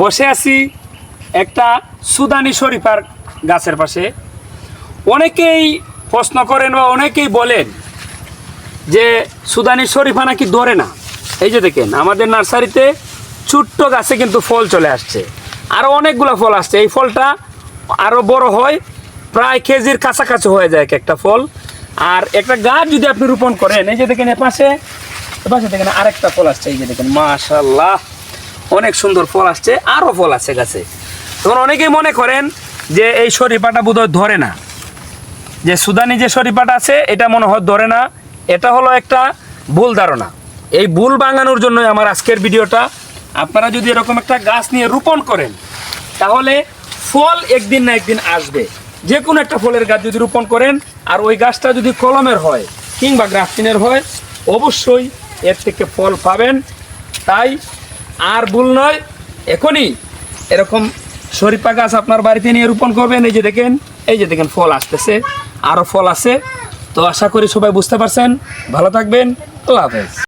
বসে আছি একটা সুদানি শরীফার গাছের পাশে। অনেকেই প্রশ্ন করেন বা অনেকেই বলেন যে সুদানি শরীফা নাকি ধরে না। এই যে দেখেন, আমাদের নার্সারিতে ছোট্ট গাছে কিন্তু ফল চলে আসছে। আরও অনেকগুলো ফল আসছে। এই ফলটা আরও বড় হয়, প্রায় কেজির কাছাকাছি হয়ে যায় এক একটা ফল। আর একটা গাছ যদি আপনি রোপণ করেন, এই যে দেখেন এ পাশে এ পাশে দেখেন আরেকটা ফল আসছে, এই যে দেখেন মাশাল্লাহ অনেক সুন্দর ফল আসছে, আরও ফল আছে গাছে। তখন অনেকেই মনে করেন যে এই শরীফাটা বোধহয় ধরে না। যে সুদানি যে শরীফাটা আছে, এটা মনে হয় ধরে না। এটা হলো একটা ভুল ধারণা। এই ভুল ভাঙানোর জন্যই আমার আজকের ভিডিওটা। আপনারা যদি এরকম একটা গাছ নিয়ে রোপণ করেন, তাহলে ফল একদিন না একদিন আসবে। যে কোনো একটা ফলের গাছ যদি রোপণ করেন, আর ওই গাছটা যদি কলমের হয় কিংবা গ্রাফটিনের হয়, অবশ্যই এর থেকে ফল পাবেন। তাই আর ভুল নয়, এখনই এরকম শরীফা গাছ আপনার বাড়িতে নিয়ে রোপণ করবেন। এই যে দেখেন, এই যে দেখেন, ফল আসতেছে আরও ফল আছে। তো আশা করি সবাই বুঝতে পারছেন। ভালো থাকবেন, আল্লাহ হাফেজ।